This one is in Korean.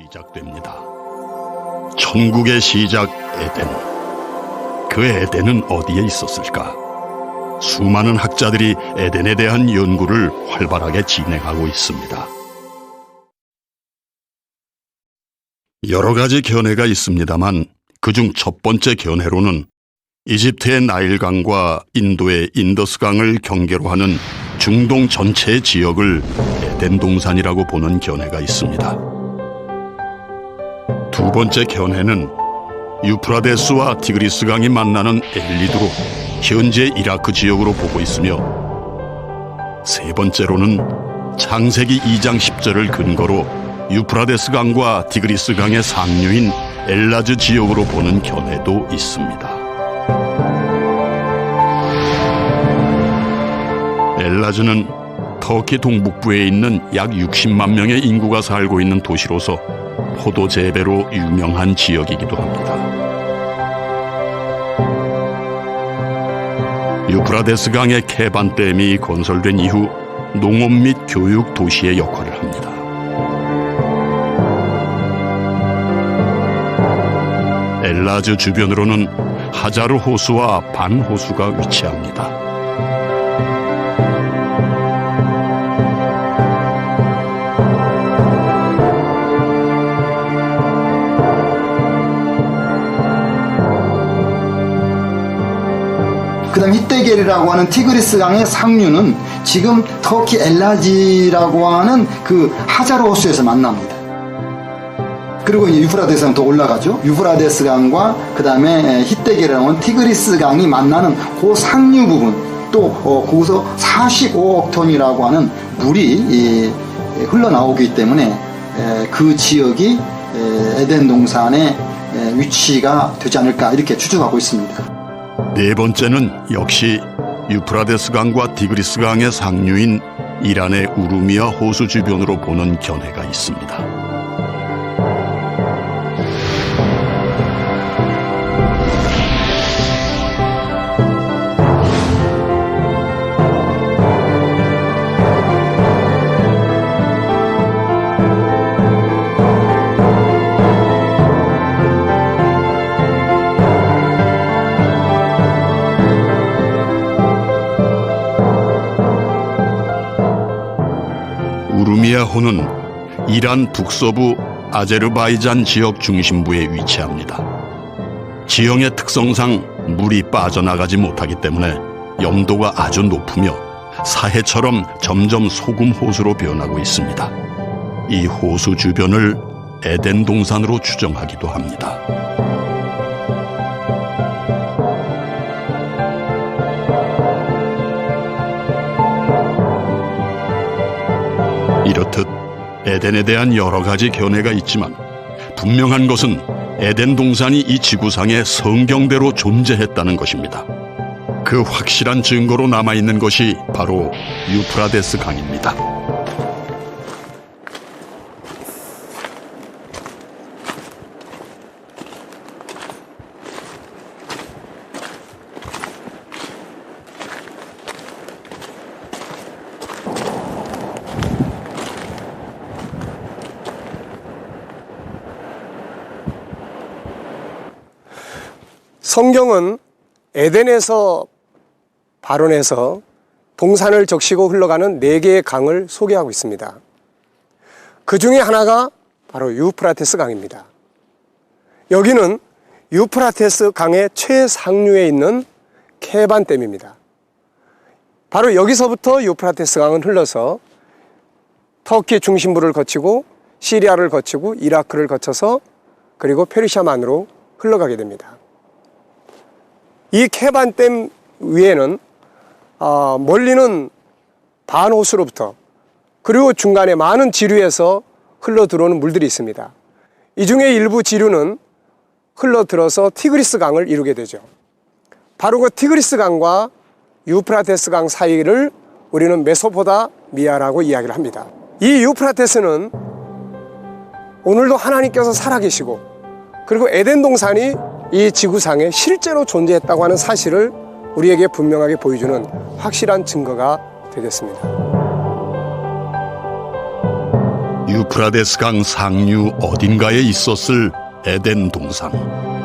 시작됩니다. 천국의 시작 에덴. 그 에덴은 어디에 있었을까? 수많은 학자들이 에덴에 대한 연구를 활발하게 진행하고 있습니다. 여러 가지 견해가 있습니다만 그중 첫 번째 견해로는 이집트의 나일강과 인도의 인더스강을 경계로 하는 중동 전체 지역을 에덴 동산이라고 보는 견해가 있습니다. 두 번째 견해는 유프라데스와 티그리스 강이 만나는 엘리드로 현재 이라크 지역으로 보고 있으며 세 번째로는 창세기 2장 10절을 근거로 유프라데스 강과 티그리스 강의 상류인 엘라즈 지역으로 보는 견해도 있습니다. 엘라즈는 터키 동북부에 있는 약 60만 명의 인구가 살고 있는 도시로서 포도 재배로 유명한 지역이기도 합니다. 유프라데스 강의 케반댐이 건설된 이후 농업 및 교육 도시의 역할을 합니다. 엘라즈 주변으로는 하자르 호수와 반 호수가 위치합니다. 그 다음 히데겔이라고 하는 티그리스 강의 상류는 지금 터키 엘라지라고 하는 그 하자르 호수에서 만납니다. 그리고 이제 유프라데스 강더 올라가죠. 유프라데스 강과 그 다음에 히데겔이라고 하는 티그리스 강이 만나는 그 상류 부분 또 어, 거기서 45억 톤이라고 하는 물이 이, 흘러나오기 때문에 에, 그 지역이 에, 에덴 동산의 에, 위치가 되지 않을까 이렇게 추측하고 있습니다. 네 번째는 역시 유프라데스 강과 디그리스 강의 상류인 이란의 우루미아 호수 주변으로 보는 견해가 있습니다. 우루미아호는 이란 북서부 아제르바이잔 지역 중심부에 위치합니다. 지형의 특성상 물이 빠져나가지 못하기 때문에 염도가 아주 높으며 사해처럼 점점 소금 호수로 변하고 있습니다. 이 호수 주변을 에덴 동산으로 추정하기도 합니다. 에덴에 대한 여러 가지 견해가 있지만 분명한 것은 에덴 동산이 이 지구상에 성경대로 존재했다는 것입니다. 그 확실한 증거로 남아있는 것이 바로 유프라데스 강입니다. 성경은 에덴에서 발원해서 동산을 적시고 흘러가는 네 개의 강을 소개하고 있습니다. 그 중에 하나가 바로 유프라테스 강입니다. 여기는 유프라테스 강의 최상류에 있는 케반댐입니다. 바로 여기서부터 유프라테스 강은 흘러서 터키 중심부를 거치고 시리아를 거치고 이라크를 거쳐서 그리고 페르시아만으로 흘러가게 됩니다. 이 케반댐 위에는 어, 멀리는 반호수로부터 그리고 중간에 많은 지류에서 흘러 들어오는 물들이 있습니다. 이 중에 일부 지류는 흘러 들어서 티그리스 강을 이루게 되죠. 바로 그 티그리스 강과 유프라테스 강 사이를 우리는 메소포다미아라고 이야기를 합니다. 이 유프라테스는 오늘도 하나님께서 살아계시고 그리고 에덴 동산이 이 지구상에 실제로 존재했다고 하는 사실을 우리에게 분명하게 보여주는 확실한 증거가 되겠습니다. 유프라데스 강 상류 어딘가에 있었을 에덴 동산.